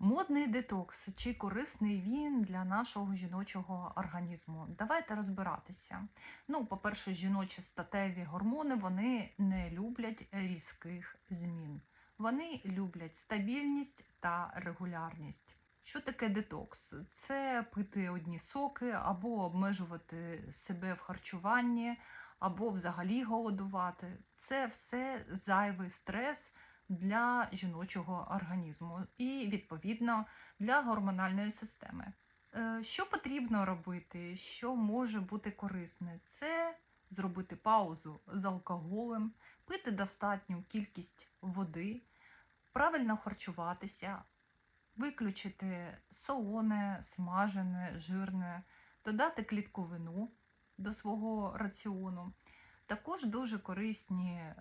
Модний детокс, чи корисний він для нашого жіночого організму? Давайте розбиратися. Ну, по-перше, жіночі статеві гормони вони не люблять різких змін. Вони люблять стабільність та регулярність. Що таке детокс? Це пити одні соки або обмежувати себе в харчуванні, або взагалі голодувати. Це все зайвий стрес для жіночого організму і, відповідно, для гормональної системи. Е, Що потрібно робити, що може бути корисне? Це зробити паузу з алкоголем, пити достатню кількість води, правильно харчуватися, виключити солоне, смажене, жирне, додати клітковину до свого раціону. Також дуже корисні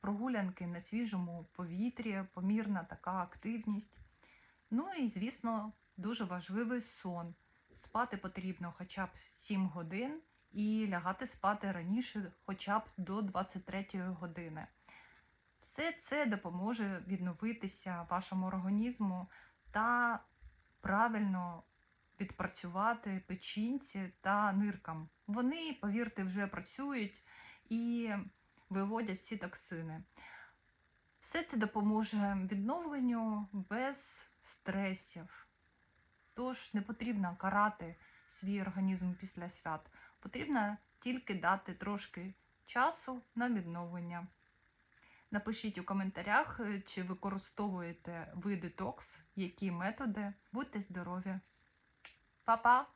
прогулянки на свіжому повітрі, помірна така активність. Ну і, звісно, дуже важливий сон. Спати потрібно хоча б 7 годин і лягати спати раніше, хоча б до 23 години. Все це допоможе відновитися вашому організму та правильно відпрацювати печінці та ниркам. Вони, повірте, вже працюють і виводять всі токсини. Все це допоможе відновленню без стресів. Тож не потрібно карати свій організм після свят. Потрібно тільки дати трошки часу на відновлення. Напишіть у коментарях, е, чи використовуєте ви детокс, які методи. Будьте здорові! Па-па!